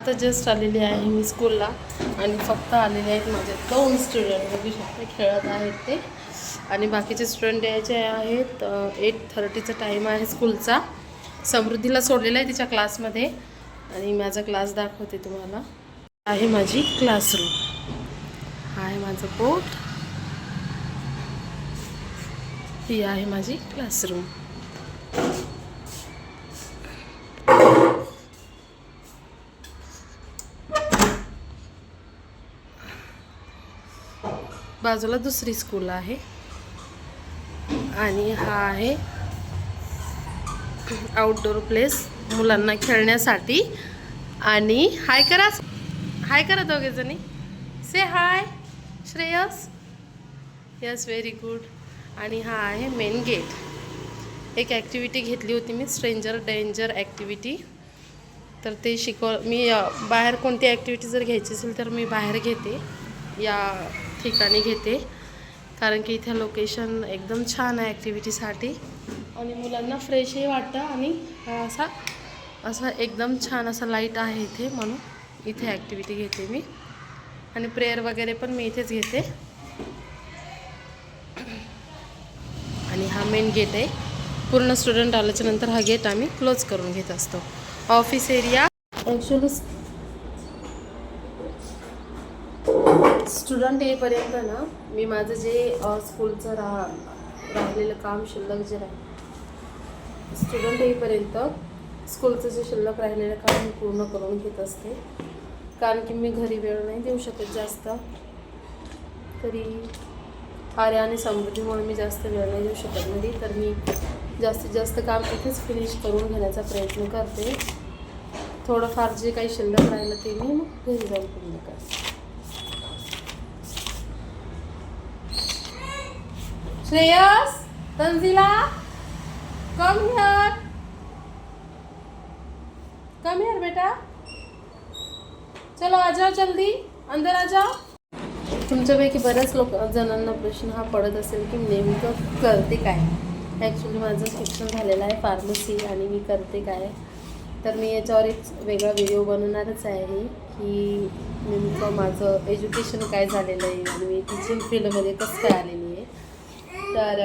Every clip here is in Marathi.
आता जस्ट आलेली आहे मी स्कूलला आणि फक्त आलेले आहेत माझे दोन स्टुडंट बघू शकता खेळत आहेत ते आणि बाकीचे स्टुडंट यायचे आहेत एट थर्टीचा टाईम आहे स्कूलचा समृद्धीला सोडलेला आहे तिच्या क्लासमध्ये आणि माझा क्लास दाखवते तुम्हाला. आहे माझी क्लासरूम आहे माझं बोट ही आहे माझी क्लासरूम बाजूला दुसरी स्कूल आहे. आणि हा आहे आउटडोर प्लेस मुलांना खेळण्यासाठी. आणि हाय करा. हाय करा दोघेजणी से hi Shreyas. Yes very good आणि हा आहे मेन गेट एक ॲक्टिव्हिटी घेतली होती मी स्ट्रेंजर डेंजर ॲक्टिव्हिटी तर ते शिकव मी बाहेर कोणती ॲक्टिव्हिटी जर घ्यायची असेल तर मी बाहेर घेते. या ठिकाणी घेते. कारण की इथे लोकेशन एकदम छान आहे ॲक्टिव्हिटीसाठी आणि मुलांना फ्रेशही वाटतं आणि असा असा एकदम छान असा लाइट आहे इथे म्हणून इथे ॲक्टिव्हिटी घेते मी. आणि प्रेयर वगैरे पण मी इथेच घेते. आणि हा मेन गेट आहे. पूर्ण स्टुडंट आल्याच्यानंतर हा गेट आम्ही क्लोज करून घेत असतो. ऑफिस एरिया ॲक्च्युली स्टुडंट येईपर्यंत ना मी माझं जे स्कूलचं राह राहिलेलं काम शिल्लक जे राहील स्टुडंट येईपर्यंत स्कूलचं जे शिल्लक राहिलेलं काम मी पूर्ण करून घेत असते. कारण की मी घरी वेळ नाही देऊ शकत जास्त. तरी आर्या आणि समृद्धीमुळे मी जास्त वेळ नाही देऊ शकत नाही तर मी जास्तीत जास्त काम इथेच फिनिश करून घेण्याचा प्रयत्न करते. थोडंफार जे काही शिल्लक राहिलं ते मी मग घरी जाऊन पूर्ण करते. Shreyas Tanjila come here come here बेटा चलो आ जाओ जल्दी अंदर आ जाओ. तुमच्यापैकी बऱ्याच लोक जणांना प्रश्न हा पडत असेल की नेमकं करते काय? ॲक्च्युली माझं शिक्षण झालेलं आहे फार्मसी आणि मी करते काय? तर मी याच्यावर एक वेगळा व्हिडिओ बनवणारच आहे की नेमकं माझं एज्युकेशन काय झालेलं आहे आणि मी टीचिंग फील्डमध्ये कसं काय आलेली तर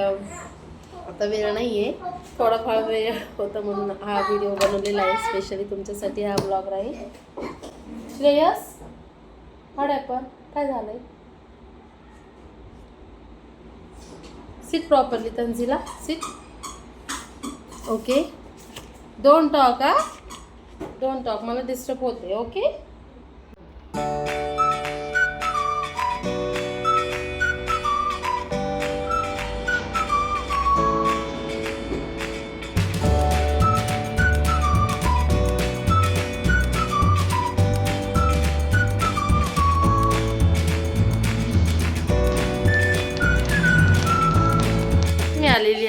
आता वेळ नाही आहे थोडाफार वेळ होता म्हणून हा व्हिडिओ बनवलेला आहे स्पेशली तुमच्यासाठी हा ब्लॉग राहील श्रेयस हा डॅपर काय झालंय? Sit properly Tanjila sit okay don't talk हा? डोंट टॉक मला डिस्टर्ब होते ओके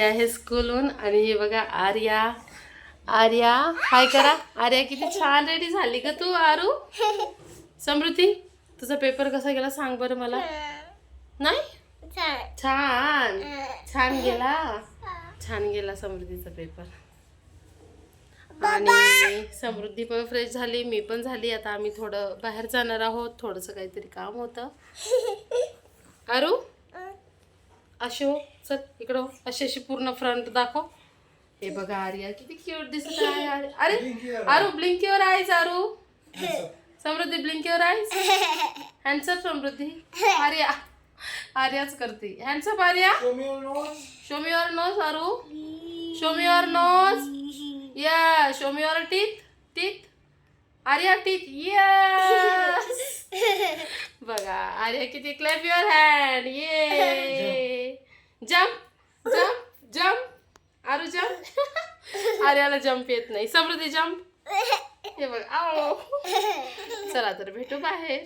आहे स्कूलहून आणि हे बघा आर्या. आर्या हाय करा. आर्या किती छान रेडी झाली का तू आरू. समृद्धी तुझा पेपर कसा गेला सांग बरं मला. नाही? छान. छान गेला. छान गेला समृद्धीचा पेपर आणि समृद्धी पण फ्रेश झाली मी पण झाली. आता आम्ही थोडं बाहेर जाणार आहोत थोडंसं काहीतरी काम होतं. आरू? अशी हो चल इकडं हो. अशी अशी पूर्ण फ्रंट दाखव. हे बघा आर्या किती क्यूट दिसत आहे आर्या. अरे Aru blink your eyes Aru Samruddhi blink your eyes hands up Samruddhi. Arya. आर्याच करते. Hands up Arya? Show me your nose Aru show me your nose या show me your teeth teeth Arya teeth yes बघा आर्या किती क्लॅप युअर हँड ये jump jump jump Aru jump आर्याला jump येत नाही. समृद्धी जम्प हे बघ आओ. चला तर भेटू बाहेर.